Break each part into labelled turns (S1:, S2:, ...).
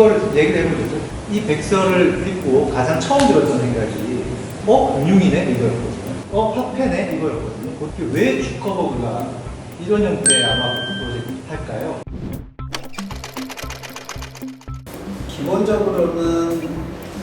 S1: 이걸 얘기를 해보죠. 이 백서를 읽고 가장 처음 들었던 생각이 어? 금융이네? 이거였거든요. 어? 화폐네? 이거였거든요. 그렇게 왜 주커버그가 이런 형태의 아마 프로젝트 할까요?
S2: 기본적으로는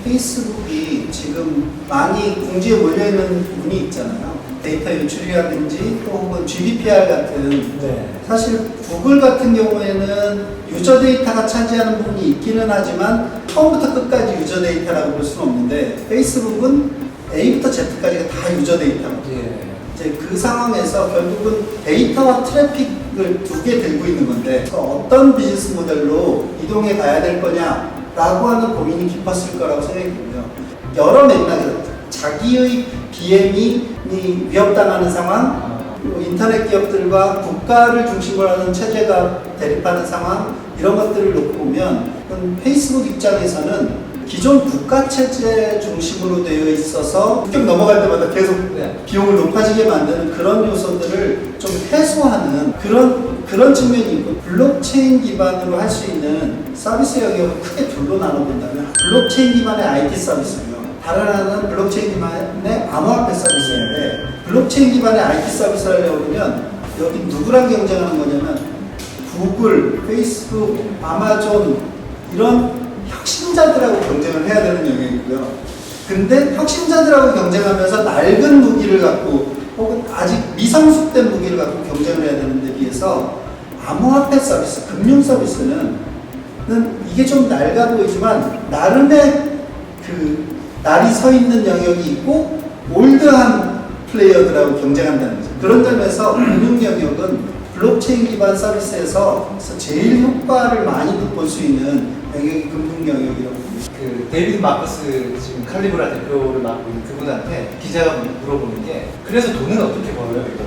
S2: 페이스북이 지금 많이 궁지에 몰려있는 부분이 있잖아요. 데이터 유출이라든지 또 혹은 GDPR 같은
S1: 네.
S2: 사실 구글 같은 경우에는 유저 데이터가 차지하는 부분이 있기는 하지만 처음부터 끝까지 유저 데이터라고 볼 수는 없는데 페이스북은 A부터 Z까지가 다 유저 데이터거든요.
S1: 예.
S2: 이제 그 상황에서 결국은 데이터와 트래픽을 두 개 들고 있는 건데 어떤 비즈니스 모델로 이동해 가야 될 거냐라고 하는 고민이 깊었을 거라고 생각이 들고요. 여러 맥락에서 자기의 BM이 위협당하는 상황, 그리고 인터넷 기업들과 국가를 중심으로 하는 체제가 대립하는 상황 이런 것들을 놓고 보면 페이스북 입장에서는 기존 국가 체제 중심으로 되어 있어서 국경 넘어갈 때마다 계속
S1: 네.
S2: 비용을 높아지게 만드는 그런 요소들을 좀 해소하는 그런 그런 측면이 있고 블록체인 기반으로 할 수 있는 서비스 영역을 크게 둘로 나눠 본다면 블록체인 기반의 IT 서비스 하나는 블록체인 기반의 암호화폐 서비스인데 블록체인 기반의 IT 서비스 하려고 그러면 여기 누구랑 경쟁하는 거냐면 구글, 페이스북, 아마존 이런 혁신자들하고 경쟁을 해야 되는 영역이고요. 근데 혁신자들하고 경쟁하면서 낡은 무기를 갖고 혹은 아직 미성숙된 무기를 갖고 경쟁을 해야 되는데 비해서 암호화폐 서비스, 금융 서비스는 는 이게 좀 낡아 보이지만 나름의 그 날이 서 있는 영역이 있고 올드한 플레이어들하고 경쟁한다는 거죠. 그런 점에서 금융 영역은 블록체인 기반 서비스에서 제일 효과를 많이 볼 수 있는 영역이 금융 영역이라고 봅니다.
S1: 그 데이비드 마커스 지금 칼리브라 대표를 맡고 있는 그분한테 기자가 물어보는 게 그래서 돈은 어떻게 벌어요? 이거.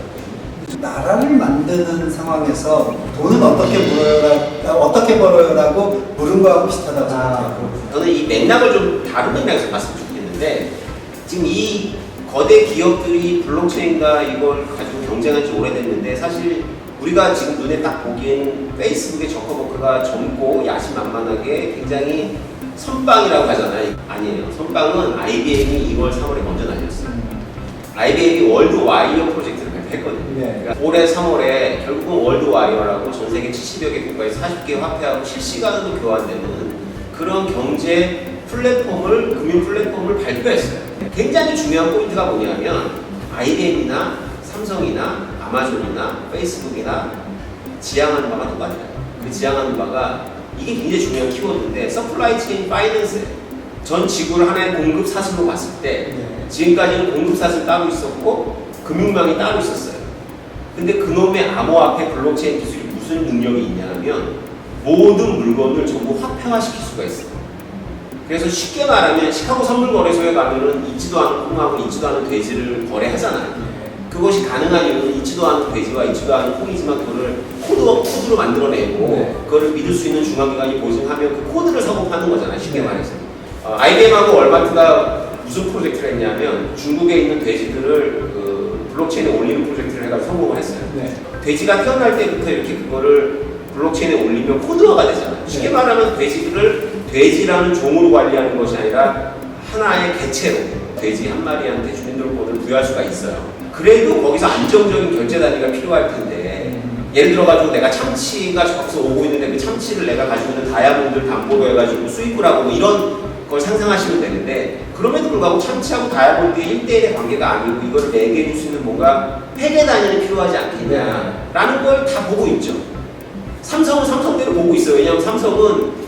S2: 나라를 만드는 상황에서 돈은 어떻게 벌어라, 어떻게 벌어요라고 물은 거하고 비슷하다고 생각해요.
S1: 그렇군요.
S3: 저는 이 맥락을 좀 다른 맥락에서 좋 겠는데 지금 이 거대 기업들이 블록체인과 이걸 가지고 경쟁한 지 오래됐는데 사실 우리가 지금 눈에 딱 보기엔 페이스북의 저커버크가 젊고 야심만만하게 굉장히 선빵이라고 하잖아요. 아니에요. 선빵은 IBM이 2월 3월에 먼저 날렸어요. IBM이 월드 와이어 프로젝트를 발표했거든요.
S1: 네.
S3: 그러니까 올해 3월에 결국은 월드 와이어라고 전 세계 70여 개 국가에서 40개 화폐하고 실시간으로 교환되는 그런 경제 플랫폼을 금융 플랫폼을 발표했어요. 굉장히 중요한 포인트가 뭐냐면 IBM이나 삼성이나 아마존이나 페이스북이나 지향하는 바가 똑같아요. 그 지향하는 바가 이게 굉장히 중요한 키워드인데 서플라이 체인 파이낸스예요. 전 지구를 하나의 공급 사슬로 봤을 때
S1: 네.
S3: 지금까지는 공급 사슬 따로 있었고 금융망이 따로 있었어요. 근데 그놈의 암호화폐 블록체인 기술이 무슨 능력이 있냐면 모든 물건을 전부 화폐화시킬 수가 있어요. 그래서 쉽게 말하면 시카고 선물거래소에 가면은 있지도 않은 콩하고 있지도 않은 돼지를 거래하잖아요. 그것이 가능한 이유는 있지도 않은 돼지와 있지도 않은 콩이지만 그거를 코드와 코드로 만들어내고
S1: 네.
S3: 그거를 믿을 수 있는 중앙기관이 보증하면 그 코드를 사고파는 거잖아요. 쉽게
S1: 네.
S3: 말해서. 어, IBM하고 월마트가 무슨 프로젝트를 했냐면 중국에 있는 돼지들을 그 블록체인에 올리는 프로젝트를 해가지고 성공을 했어요.
S1: 네.
S3: 돼지가 태어날 때부터 이렇게 그거를 블록체인에 올리면 코드화가 되잖아요. 쉽게
S1: 네.
S3: 말하면 돼지들을 돼지라는 종으로 관리하는 것이 아니라 하나의 개체로 돼지 한 마리한테 주민등록번호를 부여할 수가 있어요. 그래도 거기서 안정적인 결제 단위가 필요할 텐데
S1: 음.
S3: 예를 들어가지고 내가 참치가 저기서 오고 있는데 그 참치를 내가 가지고 있는 다이아몬드를 담보로 해가지고 수입을 하고 뭐 이런 걸 상상하시면 되는데 그럼에도 불구하고 참치하고 다이아몬드의 1대1의 관계가 아니고 이거를 매개해 줄 수 있는 뭔가 회계 단위는 필요하지 않겠냐라는 걸 다 보고 있죠. 삼성은 삼성대로 보고 있어요. 왜냐하면 삼성은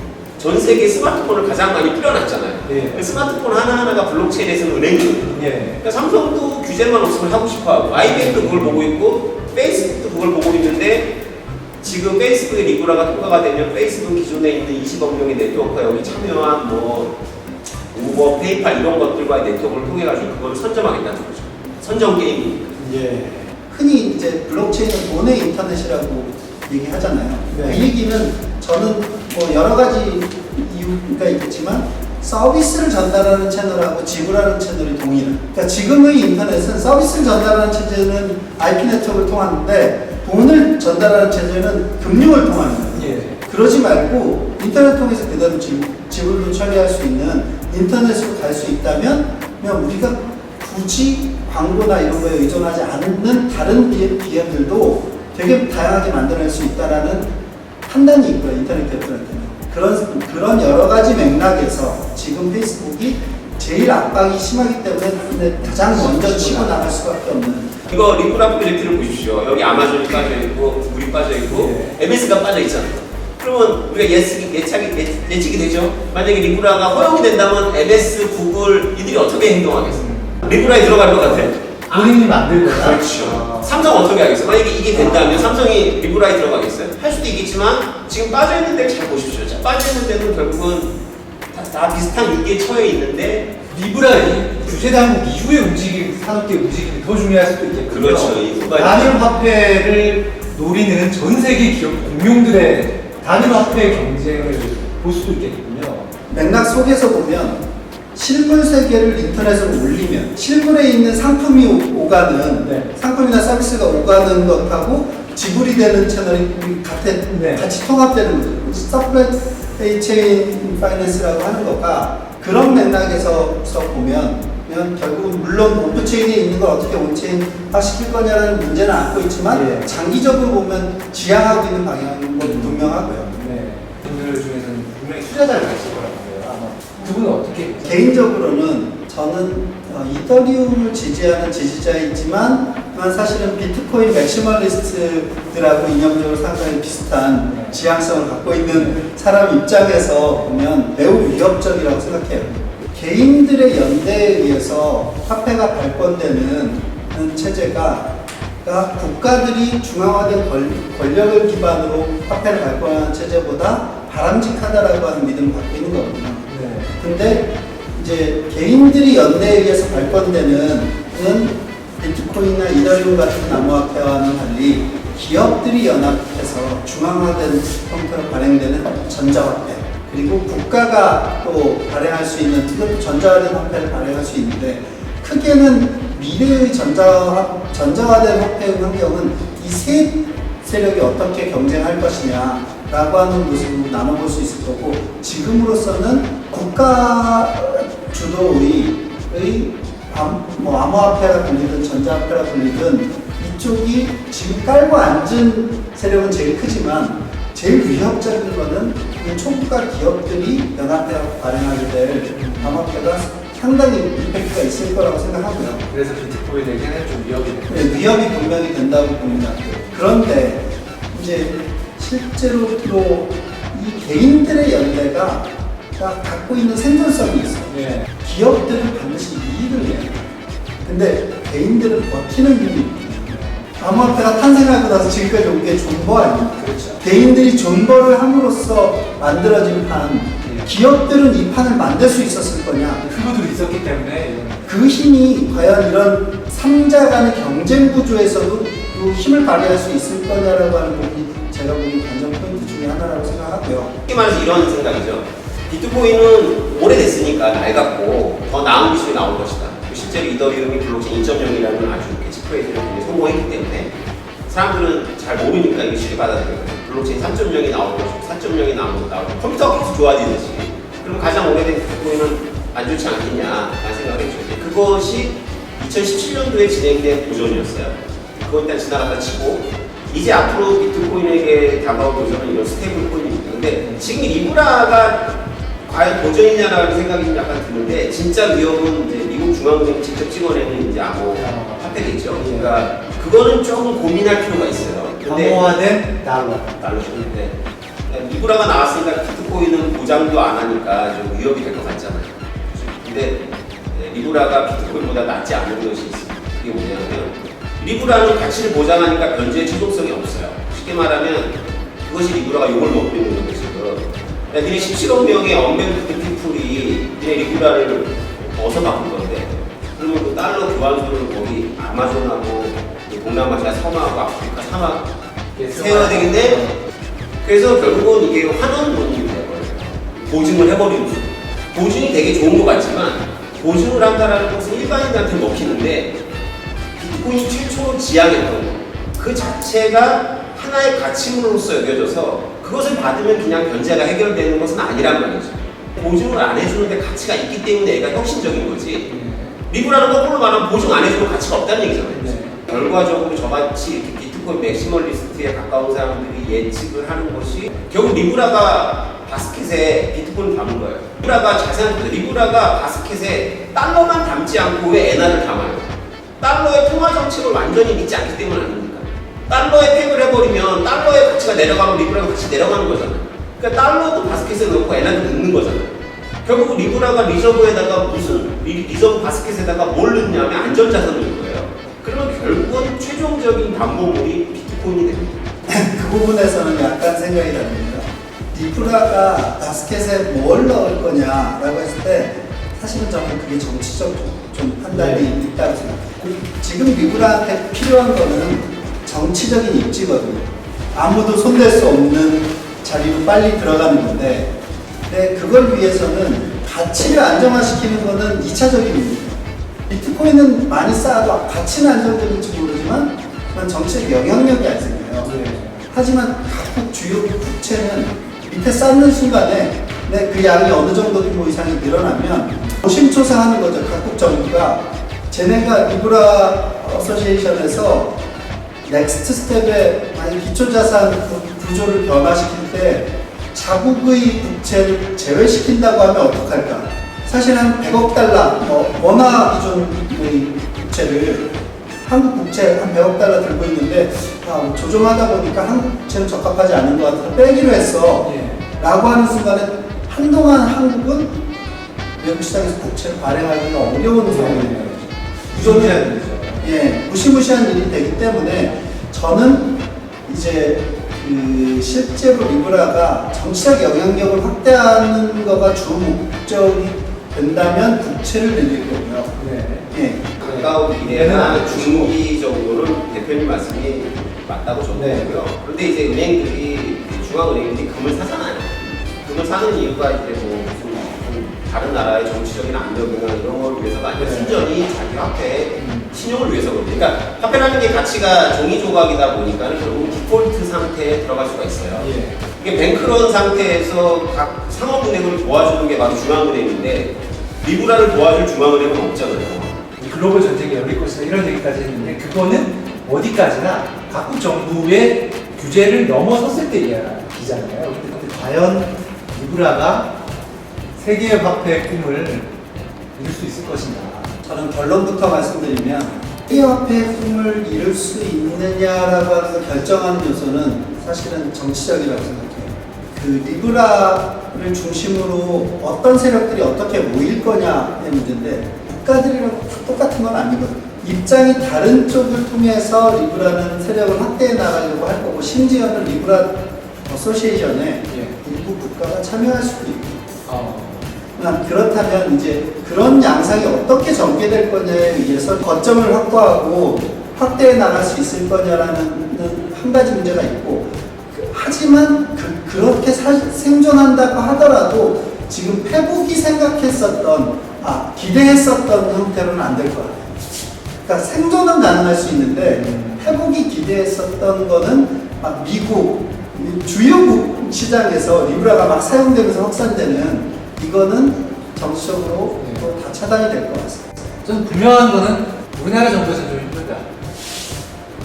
S3: 전 세계 스마트폰을 가장 많이 뿌려놨잖아요.
S1: 예.
S3: 그 스마트폰 하나하나가 블록체인에서는 은행이거든요.
S1: 예.
S3: 그러니까 삼성도 규제만 없으면 하고 싶어 하고 IBM도 그걸 보고 있고 페이스북도 그걸 보고 있는데 지금 페이스북의 리브라가 통과가 되면 페이스북 기존에 있는 20억 명의 네트워크가 여기 참여한 뭐 우버, 페이팔 이런 것들과의 네트워크를 통해 가지고 그거를 선점하겠다는 거죠. 선점 게임이니까.
S1: 예.
S2: 흔히 이제 블록체인은 돈의 인터넷이라고 얘기하잖아요.
S1: 네.
S2: 그 얘기는 저는 뭐 여러 가지 이유가 있겠지만 서비스를 전달하는 채널하고 지불하는 채널이 동일해. 그러니까 지금의 인터넷은 서비스를 전달하는 체제는 IP 네트워크를 통하는데 돈을 전달하는 체제는 금융을 통하는 거예요.
S1: 예.
S2: 그러지 말고 인터넷 통해서 그대로 지- 지불도 처리할 수 있는 인터넷으로 갈 수 있다면 그냥 우리가 굳이 광고나 이런 거에 의존하지 않는 다른 비- BM들도 되게 다양하게 만들어낼 수 있다라는 판단이 있고요 인터넷 대표한테는 그런 그런 여러 가지 맥락에서 지금 페이스북이 제일 압박이 심하기 때문에 가장 먼저 치고 나갈 수밖에 없는
S3: 이거 리브라 프로젝트를 보십시오. 여기 아마존이 빠져 있고 구글이 빠져 있고
S1: 네.
S3: MS가 빠져 있잖아요. 그러면 우리가 예측이 예측이 예- 예측이 되죠. 만약에 리브라가 허용이 된다면 MS, 구글 이들이 어떻게 행동하겠어요? 리브라에 들어갈 것 같아?
S1: 본인이 만들거나
S3: 그렇죠.
S1: 아,
S3: 삼성 어떻게 하겠어요? 만약에 이게 된다면 삼성이 리브라에 들어가겠어요? 할 수도 있겠지만 지금 빠져 있는 데를 잘 보십시오. 자, 빠져 있는 데는 결국은 다, 다 비슷한 위기에 처해 있는데
S1: 리브라 이 규제 당국 이후에 움직임 산업계 움직임이 더 중요할 수도 있겠군요.
S3: 그렇죠. 이 후반이.
S1: 단일 화폐를 노리는 전 세계 기업 공룡들의 단일 화폐 경쟁을 볼 수도 있겠군요.
S2: 맥락 속에서 보면 실물 세계를 인터넷으로 올리면 실물에 있는 상품이 오- 오가는
S1: 네.
S2: 상품이나 서비스가 오가는 것하고 지불이 되는 채널이 같은
S1: 네.
S2: 같이 통합되는 거죠. 서플라이 체인 파이낸스라고 하는 거가 그런 맥락에서 서 보면 결국은 물론 오프체인에 있는 걸 어떻게 온체인화 시킬 거냐라는 문제는 안고 있지만
S1: 예.
S2: 장기적으로 보면 지향하고 있는 방향은 뭐 분명하고요.
S1: 네. 분들 중에서는 분명히 투자자를 가실 거라고 봐요. 아마 두 분은?
S2: 개인적으로는 저는 어, 이더리움을 지지하는 지지자이지만 만 사실은 비트코인 맥시멀리스트들하고 이념적으로 상당히 비슷한 지향성을 갖고 있는 사람 입장에서 보면 매우 위협적이라고 생각해요. 개인들의 연대에 의해서 화폐가 발권되는 체제가 그러니까 국가들이 중앙화된 권, 권력을 기반으로 화폐를 발권하는 체제보다 바람직하다라고 하는 믿음을 갖고 있는.
S1: 네.
S2: 근데 이제 개인들이 연대에 의해서 발권되는 은 비트코인이나 이더리움 같은 암호화폐와는 달리 기업들이 연합해서 중앙화된 형태로 발행되는 전자화폐 그리고 국가가 또 발행할 수 있는 그것도 전자화된 화폐를 발행할 수 있는데 크게는 미래의 전자화, 전자화된 화폐 환경은 이 세 세력이 어떻게 경쟁할 것이냐 라고 하는 모습으로 나눠볼 수 있을 거고 지금으로서는 국가 주도의 뭐 암호화폐라 불리든 전자화폐라 불리든 이쪽이 지금 깔고 앉은 세력은 제일 크지만 제일 위협적인 거는 이 초국가 기업들이 연합해서 발행하게 될 암호화폐가 상당히 임팩트가 있을 거라고 생각하고요.
S1: 그래서 비트코인에게는 좀 위협이
S2: 네, 위협이 분명히 된다고 봅니다. 그런데 이제 실제로 또 이 개인들의 연대가 가 갖고 있는 생존성이 있어요.
S1: 네.
S2: 기업들은 반드시 이익을 내요. 근데 개인들은 버티는 힘이. 암호화폐가 탄생하고 나서 지금까지 온 게 존버 아닙니까?
S1: 그렇죠.
S2: 개인들이 존버를 함으로써 만들어진 판,
S1: 네.
S2: 기업들은 이 판을 만들 수 있었을 거냐?
S1: 그것도 있었기 때문에
S2: 그 힘이 과연 이런 삼자 간의 경쟁 구조에서도 또 힘을 발휘할 수 있을 거냐라고 하는 부분이 제가 보기엔 관전 포인트 중에 하나라고 생각하고요.
S3: 쉽게 말해서 이런 생각이죠. 비트코인은 오래됐으니까 낡았고 더 나은 기술이 나올 것이다. 실제로 이더리움이 블록체인 2.0이라는 아주 캐치프레이즈를 성공했기 때문에 사람들은 잘 모르니까 이게 쉽게 받아들여요. 블록체인 3.0이 나올 것이고 4.0이 나오고 나오고 컴퓨터가 계속 좋아지듯이 그럼 가장 오래된 비트코인은 안 좋지 않겠냐 라는 생각을 했죠. 그것이 2017년도에 진행된 도전이었어요. 그건 일단 지나갔다 치고 이제 앞으로 비트코인에게 다가올 도전은 이런 스테이블 코인입니다. 근데 지금 리브라가 과연 도전이냐라는 생각이 좀 약간 드는데 진짜 위협은 이제 미국 중앙은행이 직접 찍어내는 이제 암호 화폐겠죠. 그러니까 그거는 조금 고민할 필요가 있어요.
S1: 암호화된 달러.
S3: 달러죠. 네. 리브라가 나왔으니까 비트코인은 보장도 안 하니까 좀 위협이 될 것 같잖아요. 근데 네, 리브라가 비트코인보다 낫지 않은 것이 있습니다. 그게 뭐냐면 리브라는 가치를 보장하니까 변제의 추동성이 없어요. 쉽게 말하면 그것이 리브라가 욕을 먹고 있는 거죠. 지금. 야, 니네 17억 명의 언뱅크드 피플이 니네 리브라를 어디서 바꾼 건데 그러면 그 달러 교환소를 거기 아마존하고 그 동남아시아 섬하고 아프리카 사막 세워야 되겠네? 그래서 결국은 이게 환원 논리가 돼버려요. 보증을 해버리는 수. 보증이 되게 좋은 것 같지만 보증을 한다라는 것은 일반인한테 먹히는데 비트코인이 최초로 지향했던 거. 그 자체가 하나의 가치물로서 여겨져서 그것을 받으면 그냥 견제가 해결되는 것은 아니란 말이죠. 보증을 안 해주는데 가치가 있기 때문에 얘가 혁신적인 거지. 리브라는 거꾸로 말하면 보증 안 해주면 가치가 없다는 얘기잖아요.
S1: 네.
S3: 결과적으로 저같이 비트코인 맥시멀리스트에 가까운 사람들이 예측을 하는 것이 결국 리브라가 바스켓에 비트코인을 담은 거예요. 리브라가 자세한 리브라가 바스켓에 달러만 담지 않고 왜 엔화를 담아요? 달러의 통화 정책을 완전히 믿지 않기 때문 아닙니까? 달러에 팩을 해버리면 달러의 가치가 내려가면 리브라가 같이 내려가는 거잖아요. 그러니까 달러도 바스켓에 넣고 엔화도 넣는 거잖아요. 결국 리브라가 리저브에다가 무슨 리, 리저브 바스켓에다가 뭘 넣냐면 안전자산을 넣은 거예요. 그러면 결국은 최종적인 담보물이 비트코인이 됩니다.
S2: 그 부분에서는 약간 생각이 다릅니다. 리브라가 바스켓에 뭘 넣을 거냐라고 했을 때 사실은 저는 그게 정치적 좀, 좀 판단이
S1: 네.
S2: 있다고 생각해요. 지금 리브라한테 필요한 거는 정치적인 입지거든요. 아무도 손댈 수 없는 자리로 빨리 들어가는 건데 근데 그걸 위해서는 가치를 안정화시키는 거는 2차적인 문제예요. 비트코인은 많이 쌓아도 가치는 안정적일지 모르지만 정치적 영향력이 안 생겨요. 하지만 각국 주요 국채는 밑에 쌓는 순간에 내 그 양이 어느 정도 규모 이상이 늘어나면 조심조사하는 거죠. 각국 정부가 쟤네가 리브라 어소시에이션에서 넥스트 스텝에 만약 기초자산 구- 구조를 변화시킬 때 자국의 국채를 제외시킨다고 하면 어떡할까? 사실 한 100억 달러, 뭐 원화 기준의 국채를 한국 국채 한 100억 달러 들고 있는데 아, 조정하다 보니까 한국 국채는 적합하지 않은 것 같아서 빼기로 했어.
S1: 예.
S2: 라고 하는 순간에 한동안 한국은 외국 시장에서 국채를 발행하기가 어려운 상황이에요.
S1: 무조건 되죠.
S2: 예, 무시무시한 일이 되기 때문에 저는 이제 그 실제로 리브라가 정치적 영향력을 확대하는 거가 주 목적이 된다면 국채를 늘릴 거고요.
S1: 네.
S2: 예,
S3: 가까운 미래나 중기 정도는 대표님 말씀이 맞다고 저도
S1: 네.
S3: 보고요. 그런데 이제 은행들이 중앙은행들이 금을 사잖아요. 금을 사는 이유가 이제 뭐 무슨 무슨 다른 나라의 정치적인 압력이나 이런 걸 위해서가 아니라
S1: 네.
S3: 순전히 화폐
S1: 음.
S3: 신용을 위해서거든요. 그러니까 화폐라는 게 가치가 종이 조각이다 보니까 결국 디폴트 상태에 들어갈 수가 있어요.
S1: 예.
S3: 이게 뱅크런 상태에서 각 상업은행을 도와주는 게 바로 중앙은행인데 리브라를 도와줄 중앙은행은 없잖아요.
S1: 글로벌 전쟁이 열릴 것이다 이런 얘기까지 했는데 그거는 어디까지나 각국 정부의 규제를 넘어섰을 때 이야기잖아요. 근데 과연 리브라가 세계의 화폐의 꿈을 이룰 수 있을 것인가?
S2: 저는 결론부터 말씀드리면 세계화폐의 꿈을 이룰 수 있느냐라고 하는 걸 결정하는 요소는 사실은 정치적이라고 생각해요. 그 리브라를 중심으로 어떤 세력들이 어떻게 모일 거냐의 문제인데 국가들이랑 다 똑같은 건 아니거든요. 입장이 다른 쪽을 통해서 리브라는 세력을 확대해 나가려고 할 거고 심지어는 리브라 어소시에이션에
S1: 예.
S2: 일부 국가가 참여할 수도 있고
S1: 어.
S2: 아, 그렇다면 이제 그런 양상이 어떻게 전개될 거냐에 의해서 거점을 확보하고 확대해 나갈 수 있을 거냐라는 한 가지 문제가 있고 그- 하지만 그, 그렇게 사- 생존한다고 하더라도 지금 페북이 생각했었던 아 기대했었던 형태로는 안될것 같아요. 그러니까 생존은 가능할 수 있는데 회복이 기대했었던 거는 막 미국 주요국 시장에서 리브라가 막 사용되면서 확산되는 이거는 정치적으로
S1: 네.
S2: 또다 차단이 될 것 같습니다.
S1: 좀 분명한 거는 우리나라 정부에서 좀 힘들다.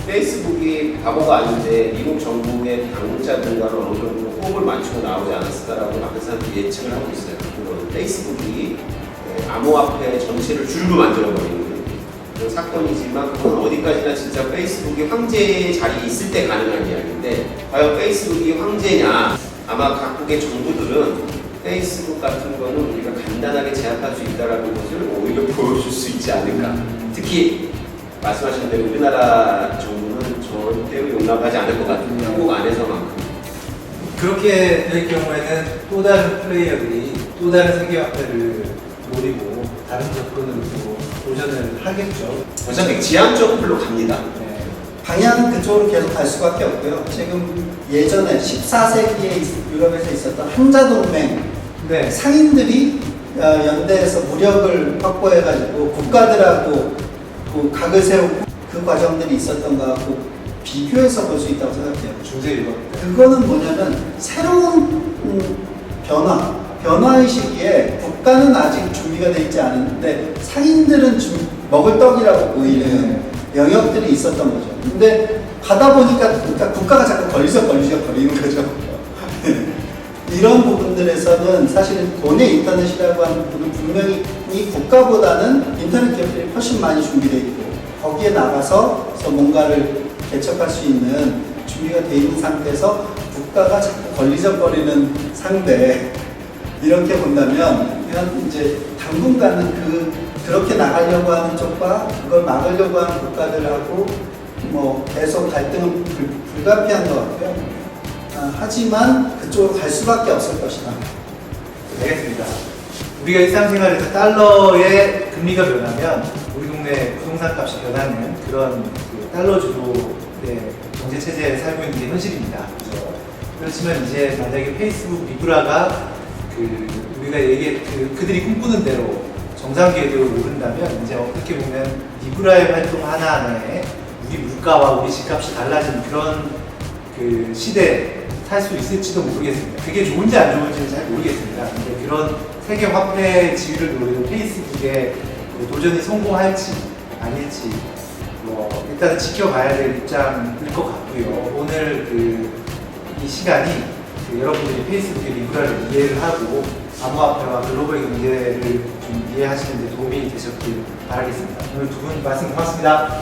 S3: 페이스북이 바보가 아닌데 미국 정부의 당국자들과는 어느 정도 호흡을 맞추고 나오지 않았을까라고 많은 사람들이 예측을 하고 있어요. 그건 페이스북이 예, 암호화폐 전체를 줄로 만들어버리는 그런 사건이지만 그건 어디까지나 진짜 페이스북이 황제의 자리에 있을 때 가능한 이야기인데 과연 페이스북이 황제냐 아마 각국의 정부들은 페이스북 같은 거는 우리가 간단하게 제압할 수 있다라는 것을 오히려 보여줄 수 있지 않을까 특히 말씀하신 대로 우리나라 정부는 절대로 용납하지 않을 것 같은 한국 안에서만큼
S1: 그렇게 될 경우에는 또 다른 플레이어들이 또 다른 세계 화폐를 노리고 다른 접근으로 또 도전을 하겠죠.
S3: 어차피 지향적으로 갑니다.
S1: 네.
S2: 방향은 그쪽으로 계속 갈 수밖에 없고요. 지금 예전에 14세기에 유럽에서 있었던 한자 동맹
S1: 네.
S2: 상인들이 어, 연대해서 무력을 확보해가지고 국가들하고 그 각을 세우고 그 과정들이 있었던 것 같고 비교해서 볼 수 있다고 생각해요.
S1: 중세 유럽 때.
S2: 그거는 뭐냐면 새로운 음, 변화, 변화의 시기에 국가는 아직 준비가 되어 있지 않은데 상인들은 좀 먹을 떡이라고 보이는 영역들이 있었던 거죠. 근데 가다 보니까 그러니까 국가가 자꾸 걸리적 걸리적 거리는 거죠. 이런 부분들에서는 사실은 돈의 인터넷이라고 하는 부분은 분명히 이 국가보다는 인터넷 기업들이 훨씬 많이 준비되어 있고 거기에 나가서 뭔가를 개척할 수 있는 준비가 되어 있는 상태에서 국가가 자꾸 걸리적거리는 상대 이렇게 본다면 그냥 이제 당분간은 그 그렇게 나가려고 하는 쪽과 그걸 막으려고 하는 국가들하고 뭐 계속 갈등은 불, 불가피한 것 같고요. 아, 하지만 그쪽으로 갈 수밖에 없을 것이다.
S1: 되겠습니다. 우리가 일상생활에서 달러의 금리가 변하면 우리 동네 부동산 값이 변하는 그런 그 달러 주도의 경제 체제에 살고 있는 게 현실입니다. 그렇지만 이제 만약에 페이스북 리브라가 그 우리가 얘기 그 그들이 꿈꾸는 대로 정상 궤도를 오른다면 이제 어떻게 보면 리브라의 활동 하나하나에 우리 물가와 우리 집값이 달라지는 그런 그 시대 에살수 있을지도 모르겠습니다. 그게 좋은지 안 좋은지는 잘 모르겠습니다. 근데 그런 세계 화폐 지위를 노리는 페이스북에 그 도전이 성공할지 아닐지 뭐 일단은 지켜봐야 될 입장일 것 같고요. 오늘 그 이 시간이 그 여러분들이 페이스북의 리브라를 이해를 하고 암호화폐와 글로벌 경제를 좀 이해하시는 데 도움이 되셨길 바라겠습니다. 오늘 두 분 말씀 고맙습니다.